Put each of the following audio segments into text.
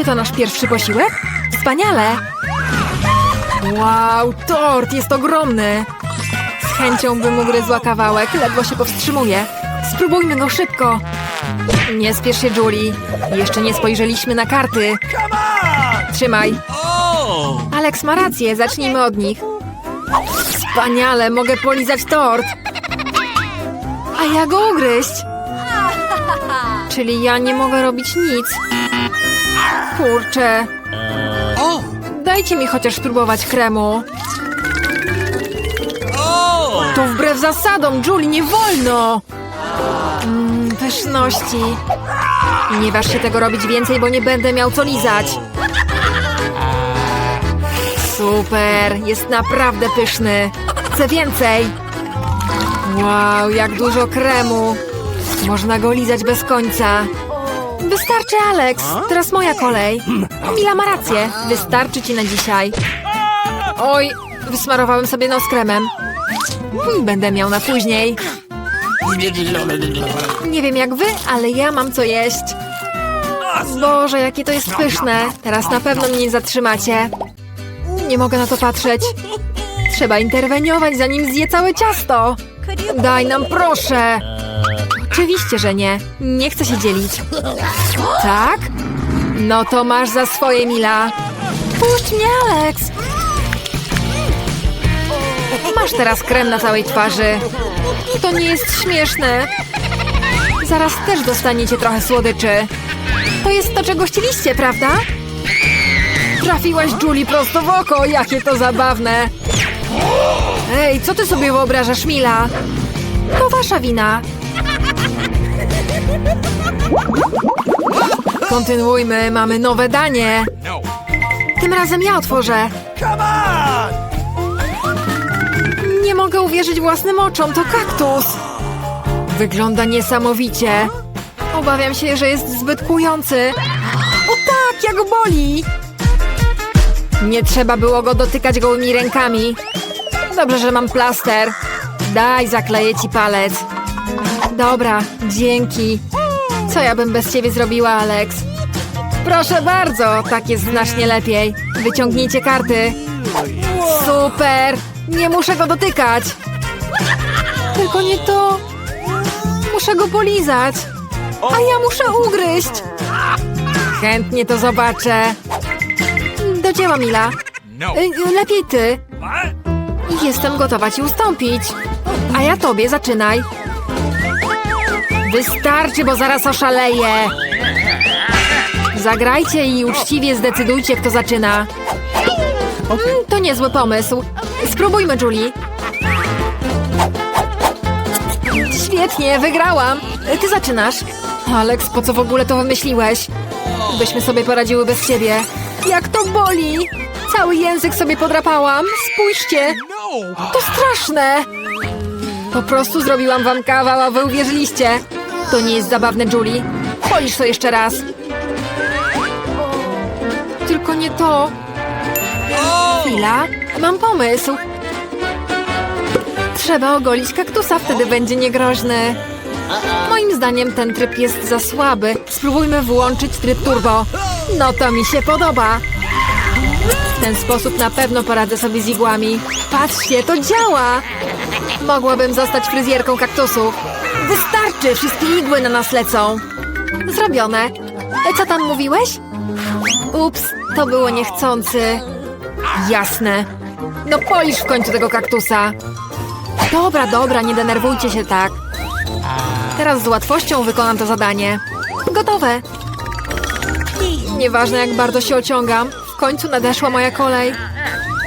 Czy to nasz pierwszy posiłek? Wspaniale! Wow, tort jest ogromny! Z chęcią bym ugryzła kawałek, ledwo się powstrzymuję. Spróbujmy go szybko! Nie spiesz się, Julie. Jeszcze nie spojrzeliśmy na karty. Trzymaj. Alex ma rację, zacznijmy od nich. Wspaniale, mogę polizać tort. A ja go ugryźć. Czyli ja nie mogę robić nic. Kurczę. Dajcie mi chociaż spróbować kremu. To wbrew zasadom, Julie, nie wolno! Mmm, pyszności. Nie waż się tego robić więcej, bo nie będę miał co lizać. Super, jest naprawdę pyszny. Chcę więcej. Wow, jak dużo kremu. Można go lizać bez końca. Wystarczy, Alex. Teraz moja kolej. Mila ma rację. Wystarczy ci na dzisiaj. Oj, wysmarowałem sobie nos kremem. Hmm, Będę miał na później. Nie wiem jak wy, ale ja mam co jeść. Boże, jakie to jest pyszne. Teraz na pewno mnie nie zatrzymacie. Nie mogę na to patrzeć. Trzeba interweniować, zanim zje całe ciasto. Daj nam, proszę. Oczywiście, że nie. Nie chcę się dzielić. Tak? No to masz za swoje, Mila. Puść mnie, Alex. Masz teraz krem na całej twarzy. To nie jest śmieszne. Zaraz też dostaniecie trochę słodyczy. To jest to, czego chcieliście, prawda? Trafiłaś Julie prosto w oko, jakie to zabawne. Ej, co ty sobie wyobrażasz, Mila? To wasza wina. Kontynuujmy, mamy nowe danie. Tym razem ja otworzę. Nie mogę uwierzyć własnym oczom, to kaktus. Wygląda niesamowicie. Obawiam się, że jest zbyt kujący. O tak, jak boli! Nie trzeba było go dotykać gołymi rękami. Dobrze, że mam plaster. Daj, zakleję ci palec. Dobra, dzięki. Co ja bym bez ciebie zrobiła, Alex? Proszę bardzo, tak jest znacznie lepiej. Wyciągnijcie karty. Super! Nie muszę go dotykać. Tylko nie to. Muszę go polizać. A ja muszę ugryźć. Chętnie to zobaczę. Do dzieła, Mila. Y, Lepiej ty. Jestem gotowa ci ustąpić. A ja tobie zaczynaj. Wystarczy, bo zaraz oszaleję. Zagrajcie i uczciwie zdecydujcie, kto zaczyna. Mm, to niezły pomysł. Spróbujmy, Julie. Świetnie, wygrałam. Ty zaczynasz. Alex, po co w ogóle to wymyśliłeś? Byśmy sobie poradziły bez ciebie. Jak to boli! Cały język sobie podrapałam. Spójrzcie. To straszne. Po prostu zrobiłam wam kawał, a wy uwierzyliście. To nie jest zabawne, Julie. Polisz to jeszcze raz. Tylko nie to. Chwila, mam pomysł. Trzeba ogolić kaktusa, wtedy będzie niegroźny. Moim zdaniem ten tryb jest za słaby. Spróbujmy włączyć tryb turbo. No to mi się podoba. W ten sposób na pewno poradzę sobie z igłami. Patrzcie, to działa! Mogłabym zostać fryzjerką kaktusów. Wystarczy, wszystkie igły na nas lecą. Zrobione. E, Co tam mówiłeś? Ups, to było niechcący. Jasne. No polisz w końcu tego kaktusa. Dobra, dobra, nie denerwujcie się tak. Teraz z łatwością wykonam to zadanie. Gotowe. Nieważne jak bardzo się ociągam, w końcu nadeszła moja kolej.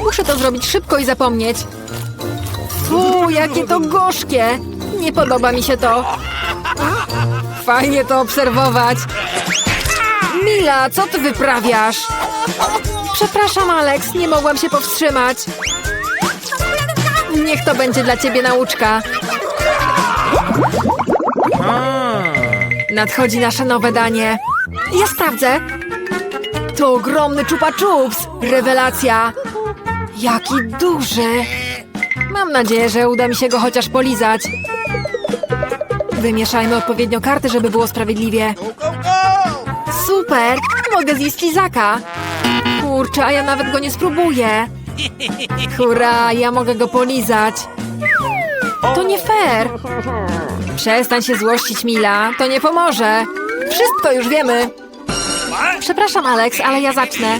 Muszę to zrobić szybko i zapomnieć. Fu, jakie to gorzkie! Nie podoba mi się to. Fajnie to obserwować. Mila, co ty wyprawiasz? Przepraszam, Alex, nie mogłam się powstrzymać. Niech to będzie dla ciebie nauczka. Nadchodzi nasze nowe danie. Ja sprawdzę. To ogromny czupa czups. Rewelacja. Jaki duży. Mam nadzieję, że uda mi się go chociaż polizać. Wymieszajmy odpowiednio karty, żeby było sprawiedliwie. Super! mogę zjeść lizaka. Kurczę, a ja nawet go nie spróbuję. Hurra, ja mogę go polizać. To nie fair. Przestań się złościć, Mila. To nie pomoże. Wszystko już wiemy. Przepraszam, Alex, ale ja zacznę.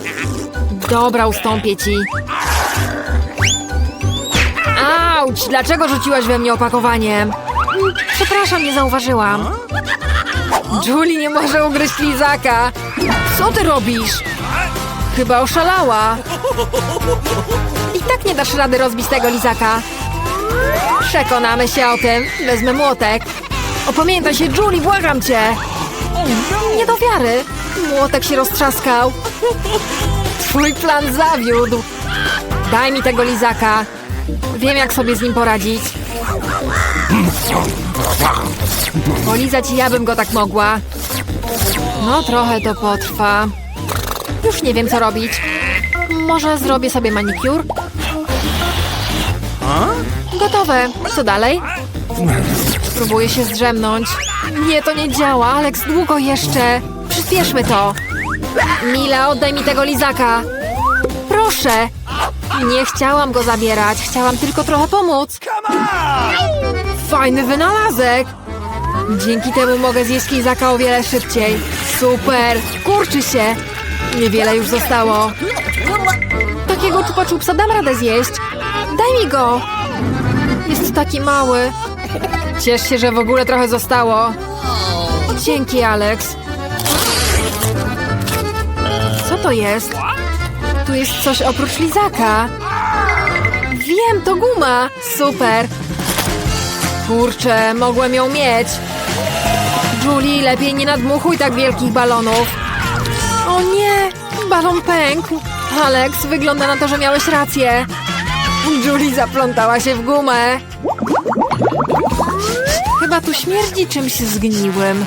Dobra, ustąpię ci. Auć! Dlaczego rzuciłaś we mnie opakowaniem? Przepraszam, nie zauważyłam. Julie nie może ugryźć lizaka. Co ty robisz? Chyba oszalała. I tak nie dasz rady rozbić tego lizaka. Przekonamy się o tym. Wezmę młotek. Opamiętaj się, Julie, błagam cię. Nie do wiary. Młotek się roztrzaskał. Twój plan zawiódł. Daj mi tego lizaka. Wiem, jak sobie z nim poradzić. Polizać ja bym go tak mogła. No, trochę to potrwa. Już nie wiem, co robić. Może zrobię sobie manikur? Gotowe. Co dalej? Spróbuję się zdrzemnąć. Nie, to nie działa. Alex, długo jeszcze. Przyspieszmy to. Mila, oddaj mi tego lizaka. Proszę. Nie chciałam go zabierać. Chciałam tylko trochę pomóc. Fajny wynalazek. Dzięki temu mogę zjeść lizaka o wiele szybciej. Super. Kurczy się. Niewiele już zostało. Takiego czupa dam radę zjeść. Daj mi go. Jest taki mały. Ciesz się, że w ogóle trochę zostało. Dzięki, Alex. Co to jest? Tu jest coś oprócz lizaka. Wiem, to guma. Super. Kurczę, mogłem ją mieć. Julie, lepiej nie nadmuchuj tak wielkich balonów. O nie, balon pękł. Alex, wygląda na to, że miałeś rację. Julie zaplątała się w gumę. Chyba tu śmierdzi czymś zgniłym.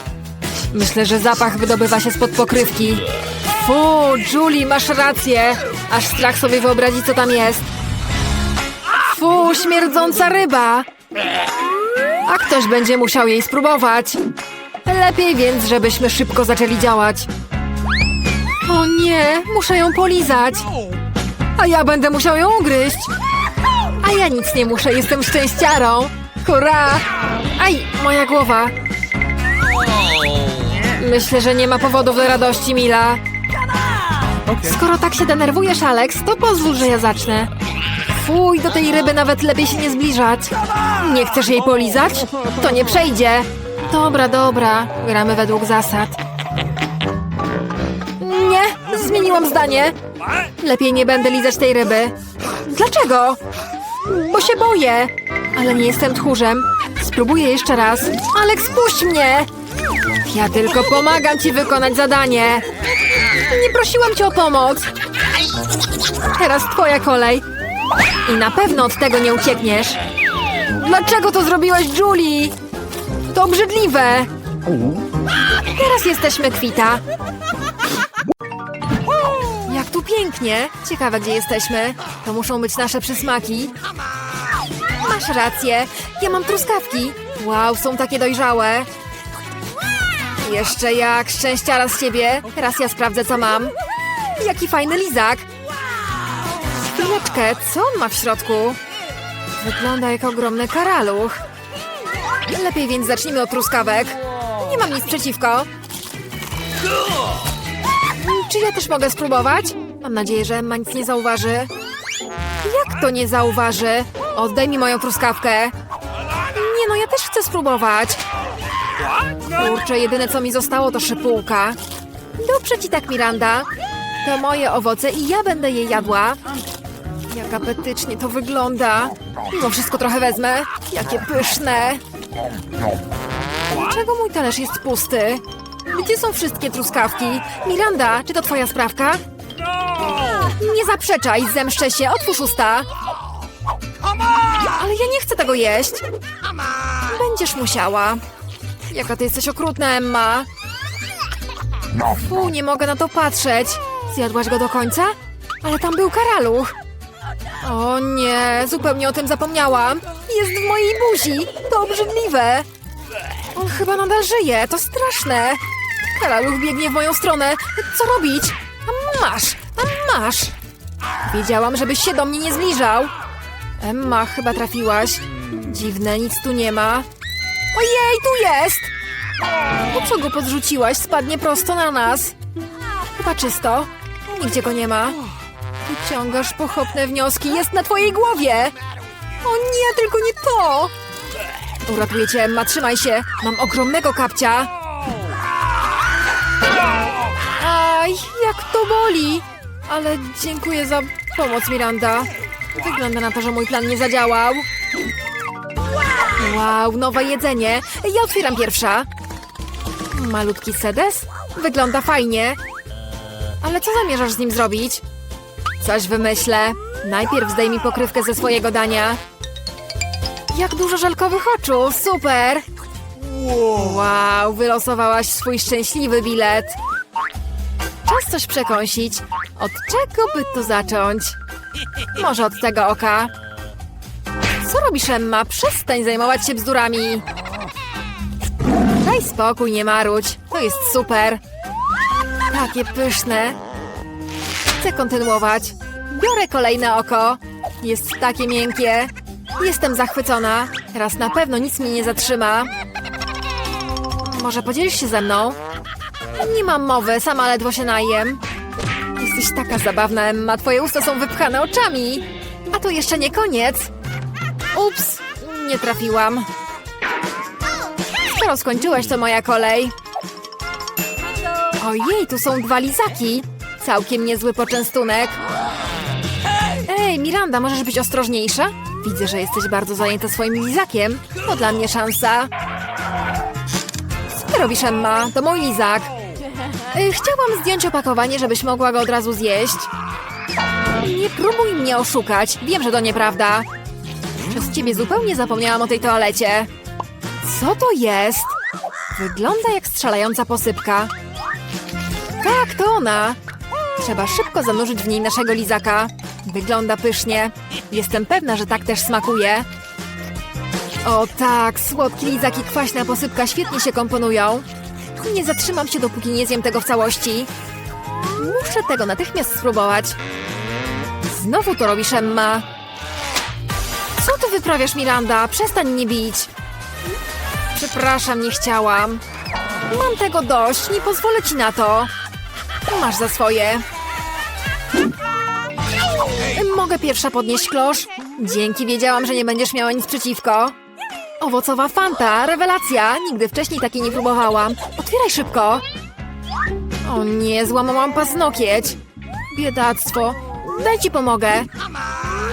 Myślę, że zapach wydobywa się spod pokrywki. Fu, Julie, masz rację. Aż strach sobie wyobrazić, co tam jest. Fu, śmierdząca ryba. A ktoś będzie musiał jej spróbować. Lepiej więc, żebyśmy szybko zaczęli działać. O nie, muszę ją polizać. A ja będę musiał ją ugryźć. A ja nic nie muszę, jestem szczęściarą. Hurra! Aj, moja głowa. Myślę, że nie ma powodów do radości, Mila. Skoro tak się denerwujesz, Alex, to pozwól, że ja zacznę. Fuj, do tej ryby nawet lepiej się nie zbliżać. Nie chcesz jej polizać? To nie przejdzie. Dobra, dobra. Gramy według zasad. Nie, zmieniłam zdanie. Lepiej nie będę lizać tej ryby. Dlaczego? Bo się boję. Ale nie jestem tchórzem. Spróbuję jeszcze raz. Alex, puść mnie! Ja tylko pomagam ci wykonać zadanie. Nie prosiłam cię o pomoc. Teraz twoja kolej. I na pewno od tego nie uciekniesz. Dlaczego to zrobiłaś, Julie? To obrzydliwe. Teraz jesteśmy kwita. Jak tu pięknie. Ciekawe, gdzie jesteśmy. To muszą być nasze przysmaki. Masz rację. Ja mam truskawki. Wow, są takie dojrzałe. Jeszcze jak szczęściara z ciebie. Teraz ja sprawdzę, co mam. Jaki fajny lizak. Chwileczkę, co on ma w środku? Wygląda jak ogromny karaluch. Lepiej więc zacznijmy od truskawek. Nie mam nic przeciwko. Czy ja też mogę spróbować? Mam nadzieję, że Emma nic nie zauważy. Jak to nie zauważy? Oddaj mi moją truskawkę. Nie no, ja też chcę spróbować. Kurczę, jedyne co mi zostało to szypułka. Dobrze ci tak, Miranda. To moje owoce i ja będę je jadła. Jak apetycznie to wygląda. Mimo wszystko trochę wezmę. Jakie pyszne. Dlaczego mój talerz jest pusty? Gdzie są wszystkie truskawki? Miranda, czy to twoja sprawka? Nie zaprzeczaj, zemszczę się, otwórz usta. Ale ja nie chcę tego jeść. Będziesz musiała. Jaka ty jesteś okrutna, Emma. Fu, nie mogę na to patrzeć. Zjadłaś go do końca? Ale tam był karaluch. O nie, zupełnie o tym zapomniałam. Jest w mojej buzi. To obrzydliwe. On chyba nadal żyje, to straszne. Karaluch biegnie w moją stronę. Co robić? Masz, masz. Wiedziałam, żebyś się do mnie nie zbliżał. Emma, chyba trafiłaś. Dziwne, nic tu nie ma. Ojej, tu jest! Po co go podrzuciłaś? Spadnie prosto na nas. Chyba czysto. Nigdzie go nie ma. Wyciągasz pochopne wnioski. Jest na twojej głowie! O nie, tylko nie to! Uratuję cię, Emma, trzymaj się. Mam ogromnego kapcia. Aj, jak to boli! Ale dziękuję za pomoc, Miranda. Wygląda na to, że mój plan nie zadziałał. Wow, nowe jedzenie. Ja otwieram pierwsza. Malutki sedes? Wygląda fajnie. Ale co zamierzasz z nim zrobić? Coś wymyślę. Najpierw zdejmij pokrywkę ze swojego dania. Jak dużo żelkowych oczu, super! Wow, wylosowałaś swój szczęśliwy bilet. Czas coś przekąsić. Od czego by tu zacząć? Może od tego oka. Co robisz, Emma? Przestań zajmować się bzdurami. Daj spokój, nie marudź. To jest super. Takie pyszne. Chcę kontynuować. Biorę kolejne oko. Jest takie miękkie. Jestem zachwycona. Teraz na pewno nic mnie nie zatrzyma. Może podzielisz się ze mną? Nie mam mowy, sama ledwo się najem. Jesteś taka zabawna, Emma. Twoje usta są wypchane oczami. A to jeszcze nie koniec. Ups, nie trafiłam. Skoro skończyłeś, to moja kolej. Ojej, tu są dwa lizaki. Całkiem niezły poczęstunek. Ej, Miranda, możesz być ostrożniejsza? Widzę, że jesteś bardzo zajęta swoim lizakiem. To dla mnie szansa. Co robisz, Emma? To mój lizak. Y, Chciałam zdjąć opakowanie, żebyś mogła go od razu zjeść. Nie próbuj mnie oszukać. Wiem, że to nieprawda. Przez ciebie zupełnie zapomniałam o tej toalecie. Co to jest? Wygląda jak strzelająca posypka. Tak, to ona. Trzeba szybko zanurzyć w niej naszego lizaka. Wygląda pysznie. Jestem pewna, że tak też smakuje. O tak, słodki lizak i kwaśna posypka świetnie się komponują. Nie zatrzymam się, dopóki nie zjem tego w całości. Muszę tego natychmiast spróbować. Znowu to robisz, Emma. Co ty wyprawiasz, Miranda? Przestań mnie bić. Przepraszam, nie chciałam. Mam tego dość, nie pozwolę ci na to. Masz za swoje. Mogę pierwsza podnieść klosz? Dzięki, wiedziałam, że nie będziesz miała nic przeciwko. Owocowa fanta, rewelacja! Nigdy wcześniej takiej nie próbowałam. Otwieraj szybko! O nie, złamałam paznokieć. Biedactwo. Daj ci pomogę.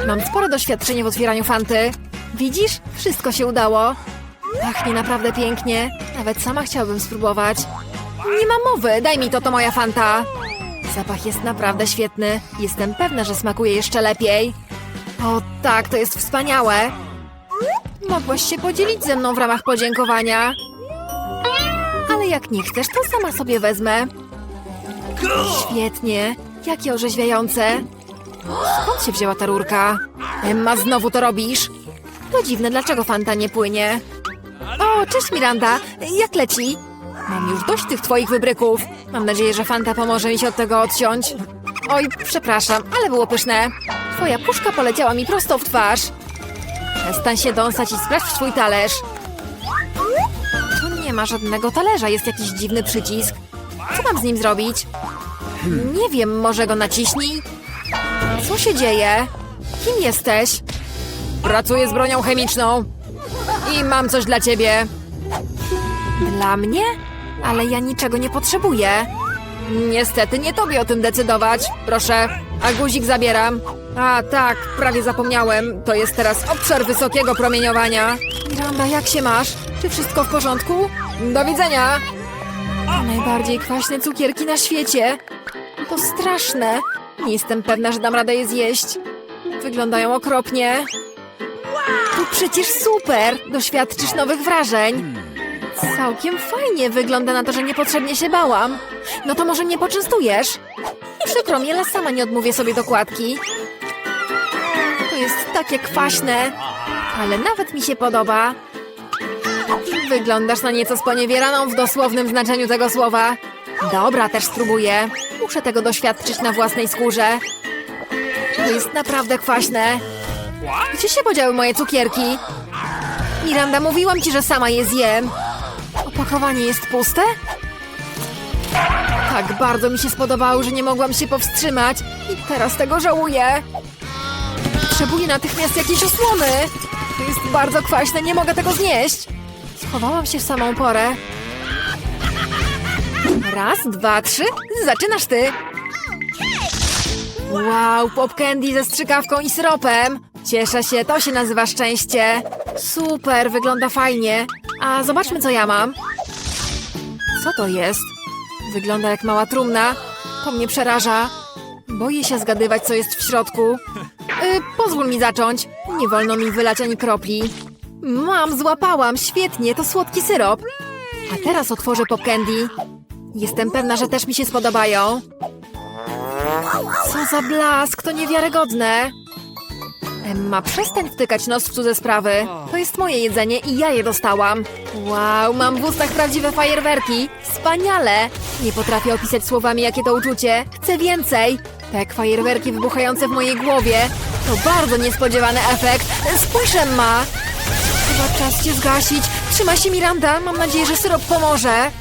Mam spore doświadczenie w otwieraniu fanty. Widzisz? Wszystko się udało. Pachnie naprawdę pięknie. Nawet sama chciałabym spróbować. Nie ma mowy, daj mi to, to moja fanta. Zapach jest naprawdę świetny. Jestem pewna, że smakuje jeszcze lepiej. O tak, to jest wspaniałe. Mogłaś się podzielić ze mną w ramach podziękowania. Ale jak nie chcesz, to sama sobie wezmę. Świetnie. Jakie orzeźwiające. Skąd się wzięła ta rurka? Emma, znowu to robisz? To dziwne, dlaczego Fanta nie płynie? O, cześć Miranda. Jak leci? Mam już dość tych twoich wybryków. Mam nadzieję, że Fanta pomoże mi się od tego odciąć. Oj, przepraszam, ale było pyszne. Twoja puszka poleciała mi prosto w twarz. Przestań się dąsać i sprawdź swój talerz. Tu nie ma żadnego talerza, jest jakiś dziwny przycisk. Co mam z nim zrobić? Nie wiem, może go naciśnij? Co się dzieje? Kim jesteś? Pracuję z bronią chemiczną. I mam coś dla ciebie. Dla mnie? Ale ja niczego nie potrzebuję. Niestety nie tobie o tym decydować. Proszę, a guzik zabieram. A tak, prawie zapomniałem. To jest teraz obszar wysokiego promieniowania. Miranda, jak się masz? Czy wszystko w porządku? Do widzenia! Najbardziej kwaśne cukierki na świecie. To straszne. Nie jestem pewna, że dam radę je zjeść. Wyglądają okropnie. To przecież super! Doświadczysz nowych wrażeń. Całkiem fajnie. Wygląda na to, że niepotrzebnie się bałam. No to może mnie poczęstujesz? Przykro mi, ale sama nie odmówię sobie dokładki. To jest takie kwaśne, ale nawet mi się podoba. Wyglądasz na nieco sponiewieraną w dosłownym znaczeniu tego słowa. Dobra, też spróbuję. Muszę tego doświadczyć na własnej skórze. To jest naprawdę kwaśne. Gdzie się podziały moje cukierki? Miranda, mówiłam ci, że sama je zjem. Opakowanie jest puste? Tak bardzo mi się spodobało, że nie mogłam się powstrzymać. I teraz tego żałuję. Potrzebuję natychmiast jakiejś osłony. To jest bardzo kwaśne, nie mogę tego znieść. Schowałam się w samą porę. Raz, dwa, trzy. Zaczynasz ty. Wow, pop candy ze strzykawką i syropem. Cieszę się, to się nazywa szczęście. Super, wygląda fajnie. A zobaczmy, co ja mam. Co to jest? Wygląda jak mała trumna. To mnie przeraża. Boję się zgadywać, co jest w środku. Yy, pozwól mi zacząć. Nie wolno mi wylać ani kropli. Mam, złapałam. Świetnie, to słodki syrop. A teraz otworzę pop candy. Jestem pewna, że też mi się spodobają. Co za blask, to niewiarygodne. Emma, przestań wtykać nos w cudze sprawy. To jest moje jedzenie i ja je dostałam. Wow, mam w ustach prawdziwe fajerwerki. Wspaniale! Nie potrafię opisać słowami, jakie to uczucie. Chcę więcej. Tak, fajerwerki wybuchające w mojej głowie. To bardzo niespodziewany efekt. Spójrz, Emma. Chyba czas cię zgasić. Trzyma się Miranda. Mam nadzieję, że syrop pomoże.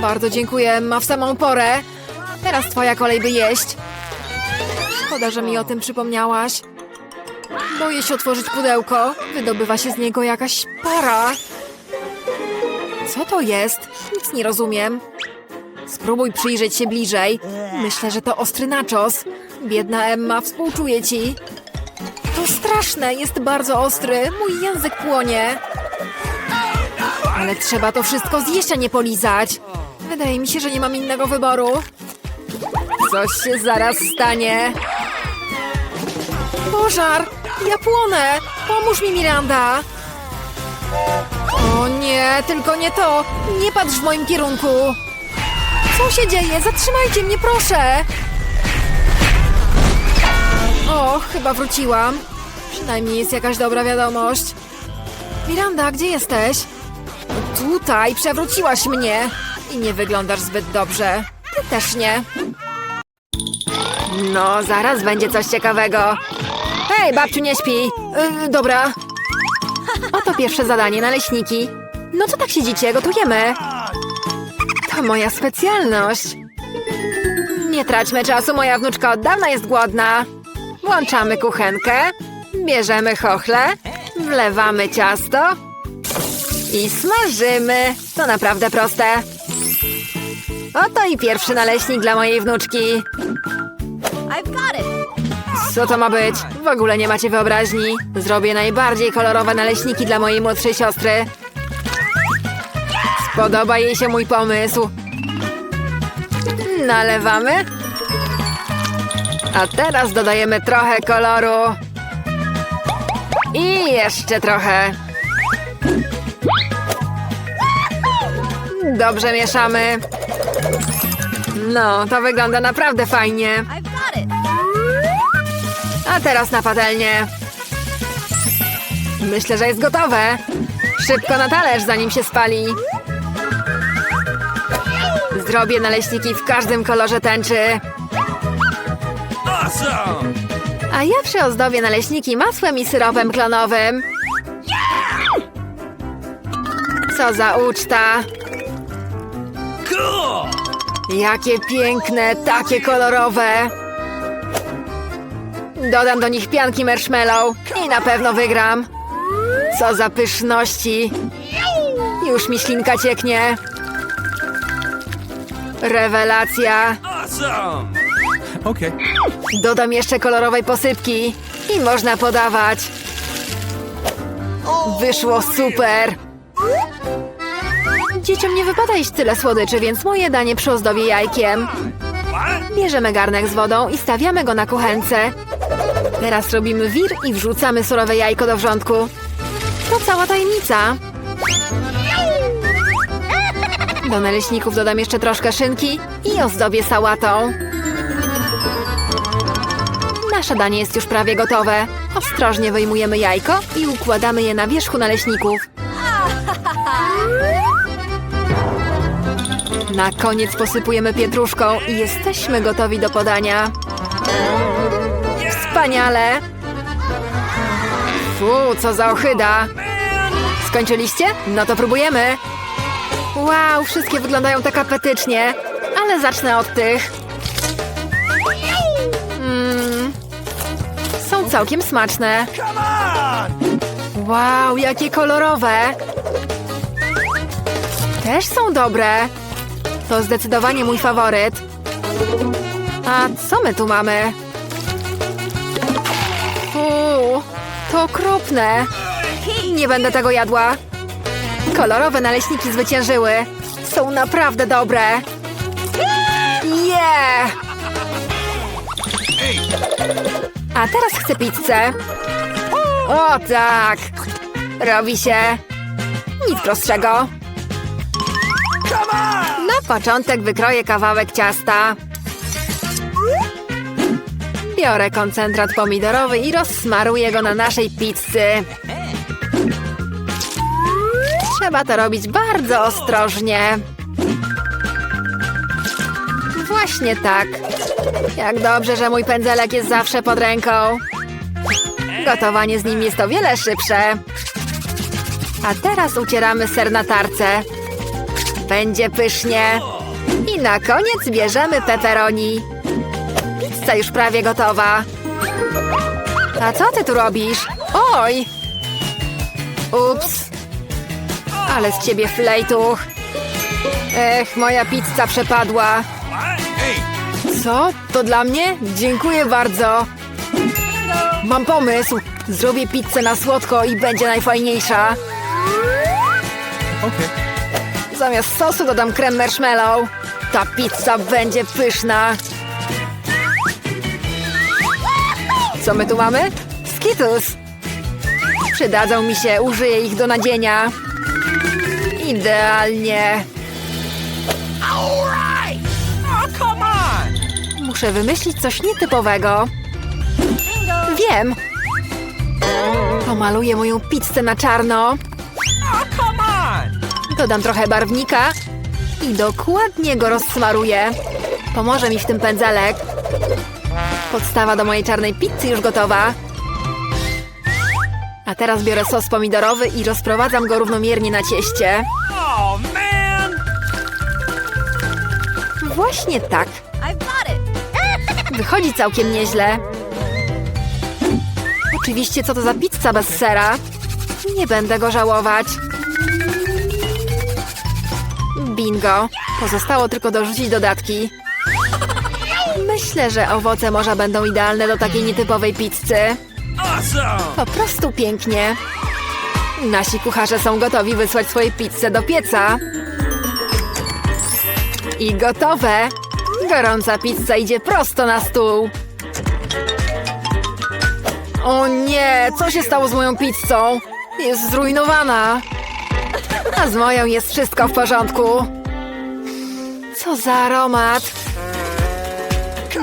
Bardzo dziękuję, Emma, w samą porę. Teraz twoja kolej, by jeść. Szkoda, że mi o tym przypomniałaś. Boję się otworzyć pudełko. Wydobywa się z niego jakaś para. Co to jest? Nic nie rozumiem. Spróbuj przyjrzeć się bliżej. Myślę, że to ostry nachos. Biedna Emma, współczuję ci. To straszne, jest bardzo ostry. Mój język płonie. Ale trzeba to wszystko zjeść, a nie polizać. Wydaje mi się, że nie mam innego wyboru. Coś się zaraz stanie. Pożar! Ja płonę! Pomóż mi, Miranda! O nie, tylko nie to! Nie patrz w moim kierunku! Co się dzieje? Zatrzymajcie mnie, proszę! O, chyba wróciłam. Przynajmniej jest jakaś dobra wiadomość. Miranda, gdzie jesteś? Tutaj, przewróciłaś mnie. I nie wyglądasz zbyt dobrze. Ty też nie. No, zaraz będzie coś ciekawego. Hej, babciu, nie śpi. Yy, dobra. Oto pierwsze zadanie, naleśniki. No co tak siedzicie, gotujemy. To moja specjalność. Nie traćmy czasu, moja wnuczka od dawna jest głodna. Włączamy kuchenkę, bierzemy chochle, wlewamy ciasto i smażymy. To naprawdę proste. Oto i pierwszy naleśnik dla mojej wnuczki. I've got it. Co to ma być? W ogóle nie macie wyobraźni. Zrobię najbardziej kolorowe naleśniki dla mojej młodszej siostry. Spodoba jej się mój pomysł. Nalewamy. A teraz dodajemy trochę koloru. I jeszcze trochę. Dobrze mieszamy. No, to wygląda naprawdę fajnie. A teraz na patelnię. Myślę, że jest gotowe. Szybko na talerz, zanim się spali. Zrobię naleśniki w każdym kolorze tęczy. A ja przyozdobię naleśniki masłem i syropem klonowym. Co za uczta. Jakie piękne, takie kolorowe. Dodam do nich pianki marshmallow i na pewno wygram. Co za pyszności. Już mi ślinka cieknie. Rewelacja. Okay. Dodam jeszcze kolorowej posypki i można podawać. Wyszło super. Dzieciom nie wypada jeść tyle słodyczy, więc moje danie przyozdobię jajkiem. Bierzemy garnek z wodą i stawiamy go na kuchence. Teraz robimy wir i wrzucamy surowe jajko do wrzątku. To cała tajemnica. Do naleśników dodam jeszcze troszkę szynki i ozdobię sałatą. Nasze danie jest już prawie gotowe. Ostrożnie wyjmujemy jajko i układamy je na wierzchu naleśników. Na koniec posypujemy pietruszką i jesteśmy gotowi do podania. Wspaniale! Fu, co za ohyda! Skończyliście? No to próbujemy! Wow, wszystkie wyglądają tak apetycznie, ale zacznę od tych. Mmm, są całkiem smaczne. Wow, jakie kolorowe! Też są dobre. To zdecydowanie mój faworyt. A co my tu mamy? To okropne. Nie będę tego jadła. Kolorowe naleśniki zwyciężyły. Są naprawdę dobre. Yeah! A teraz chcę pizzę. O tak! Robi się nic prostszego. Na początek wykroję kawałek ciasta. Biorę koncentrat pomidorowy i rozsmaruję go na naszej pizzy. Trzeba to robić bardzo ostrożnie. Właśnie tak. Jak dobrze, że mój pędzelek jest zawsze pod ręką. Gotowanie z nim jest o wiele szybsze. A teraz ucieramy ser na tarce. Będzie pysznie. I na koniec bierzemy pepperoni. Pizza już prawie gotowa. A co ty tu robisz? Oj! Ups. Ale z ciebie flejtuch. Ech, moja pizza przepadła. Co? To dla mnie? Dziękuję bardzo. Mam pomysł. Zrobię pizzę na słodko i będzie najfajniejsza. Okay. Zamiast sosu dodam krem marshmallow. Ta pizza będzie pyszna. Co my tu mamy? Skittles. Przydadzą mi się, użyję ich do nadzienia. Idealnie. Oh! Muszę wymyślić coś nietypowego. Wiem. Pomaluję moją pizzę na czarno. Oh! Dodam trochę barwnika i dokładnie go rozsmaruję. Pomoże mi w tym pędzelek. Podstawa do mojej czarnej pizzy już gotowa. A teraz biorę sos pomidorowy i rozprowadzam go równomiernie na cieście. Oh, man! Właśnie tak. Wychodzi całkiem nieźle. Oczywiście, co to za pizza bez sera? Nie będę go żałować. Bingo. Pozostało tylko dorzucić dodatki. Myślę, że owoce morza będą idealne do takiej nietypowej pizzy. Po prostu pięknie. Nasi kucharze są gotowi wysłać swoje pizze do pieca. I gotowe. Gorąca pizza idzie prosto na stół. O nie, co się stało z moją pizzą? Jest zrujnowana. A z moją jest wszystko w porządku. Co za aromat.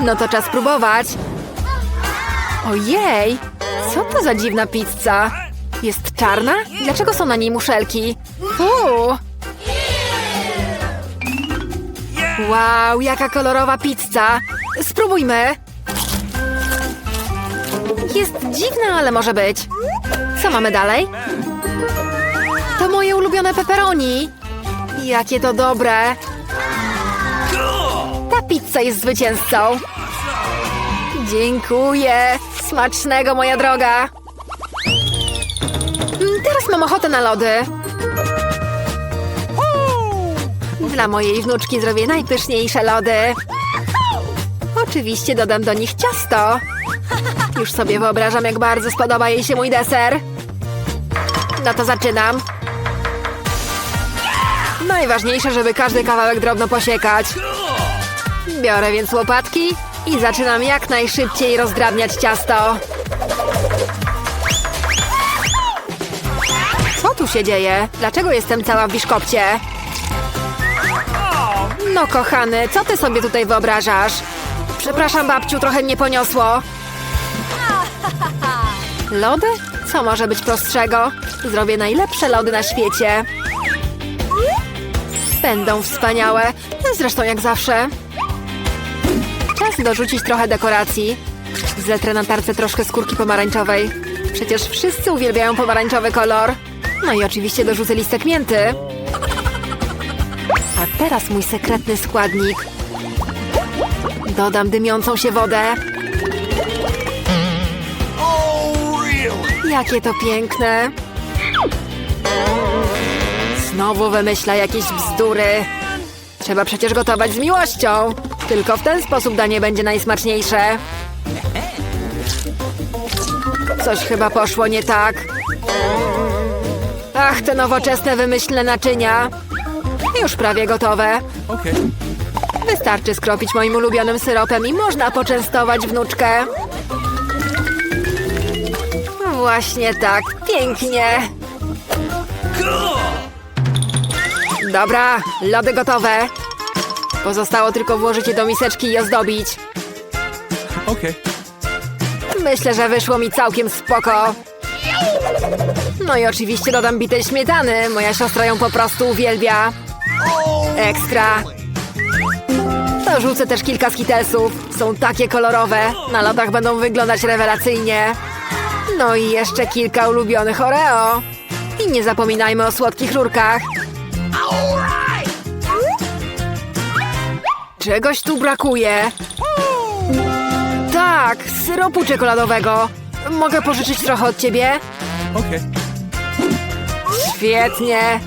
No to czas próbować. Ojej, co to za dziwna pizza? Jest czarna? Dlaczego są na niej muszelki? Yeah! Wow, jaka kolorowa pizza! Spróbujmy! Jest dziwna, ale może być. Co mamy dalej? To moje ulubione pepperoni! Jakie to dobre! Pizza jest zwycięzcą! Dziękuję! Smacznego, moja droga! Mm, Teraz mam ochotę na lody. Dla mojej wnuczki zrobię najpyszniejsze lody. Oczywiście dodam do nich ciasto. Już sobie wyobrażam, jak bardzo spodoba jej się mój deser. No to zaczynam. Najważniejsze, żeby każdy kawałek drobno posiekać. Biorę więc łopatki i zaczynam jak najszybciej rozdrabniać ciasto. Co tu się dzieje? Dlaczego jestem cała w biszkopcie? No kochany, co ty sobie tutaj wyobrażasz? Przepraszam babciu, trochę mnie poniosło. Lody? Co może być prostszego? Zrobię najlepsze lody na świecie. Będą wspaniałe. Zresztą jak zawsze. Czas dorzucić trochę dekoracji. Zetrę na tarce troszkę skórki pomarańczowej. Przecież wszyscy uwielbiają pomarańczowy kolor. No i oczywiście dorzucę listek mięty. A teraz mój sekretny składnik. Dodam dymiącą się wodę. Jakie to piękne. Znowu wymyśla jakieś bzdury. Trzeba przecież gotować z miłością. Tylko w ten sposób danie będzie najsmaczniejsze. Coś chyba poszło nie tak. Ach, te nowoczesne wymyślne naczynia. Już prawie gotowe. Wystarczy skropić moim ulubionym syropem i można poczęstować wnuczkę. Właśnie tak, pięknie. Dobra, lody gotowe. Pozostało tylko włożyć je do miseczki i ozdobić. Okay. Myślę, że wyszło mi całkiem spoko. No i oczywiście dodam bitej śmietany. Moja siostra ją po prostu uwielbia. Ekstra. Dorzucę też kilka skitelsów. Są takie kolorowe. Na lodach będą wyglądać rewelacyjnie. No i jeszcze kilka ulubionych Oreo. I nie zapominajmy o słodkich rurkach. Czegoś tu brakuje. Tak, syropu czekoladowego. Mogę pożyczyć trochę od ciebie? Okay. Świetnie.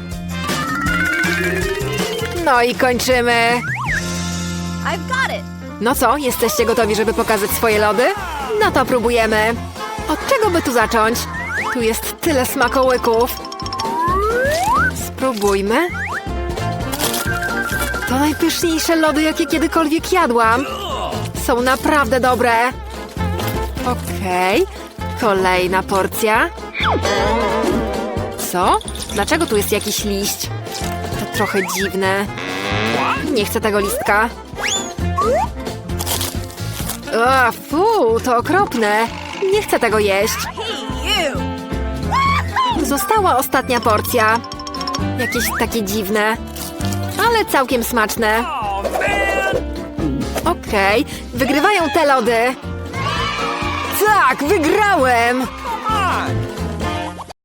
No i kończymy. I've got it. No co, jesteście gotowi, żeby pokazać swoje lody? No to próbujemy. Od czego by tu zacząć? Tu jest tyle smakołyków. Spróbujmy. To najpyszniejsze lody, jakie kiedykolwiek jadłam. Są naprawdę dobre. Okej, kolejna porcja. Co? Dlaczego tu jest jakiś liść? To trochę dziwne. Nie chcę tego listka. O, fu, to okropne. Nie chcę tego jeść. Została ostatnia porcja. Jakieś takie dziwne, ale całkiem smaczne. Okej, wygrywają te lody. Tak, wygrałem!